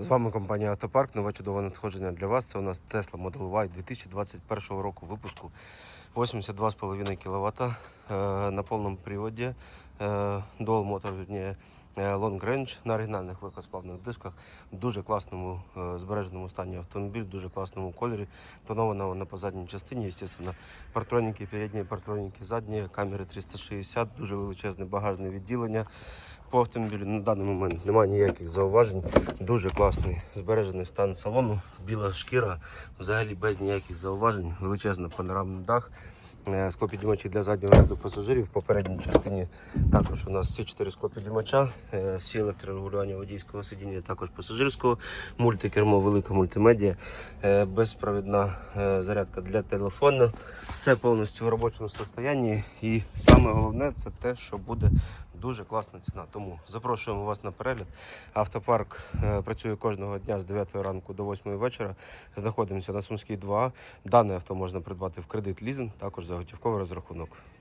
З вами компанія Автопарк. Нове чудове надходження для вас. Це у нас Tesla Model Y 2021 року випуску. 82,5 кВт е, на повному приводі. Е, Dual вірніше, е, Long Range на оригінальних легкосплавних дисках. В дуже класному збереженому стані автомобіль, в дуже класному кольорі. Тонована вона по задній частині, звісно, партроніки передні, партроніки задні, камери 360, дуже величезне багажне відділення. По автомобілю на даний момент немає ніяких зауважень. Дуже класний збережений стан салону, біла шкіра, взагалі без ніяких зауважень, величезний панорамний дах. е, Склопідіймачі для заднього ряду пасажирів. В попередній частині також у нас всі чотири склопідіймача, е, всі електрорегулювання водійського сидіння, також пасажирського, мультикермо, велика мультимедіа, е, безпровідна зарядка для телефону. Все повністю в робочому стані. І саме головне це те, що буде дуже класна ціна. Тому запрошуємо вас на перегляд. Автопарк е, працює кожного дня з 9 ранку до 8 вечора. Знаходимося на Сумській 2. Дане авто можна придбати в кредит лізинг, також за готівковий розрахунок.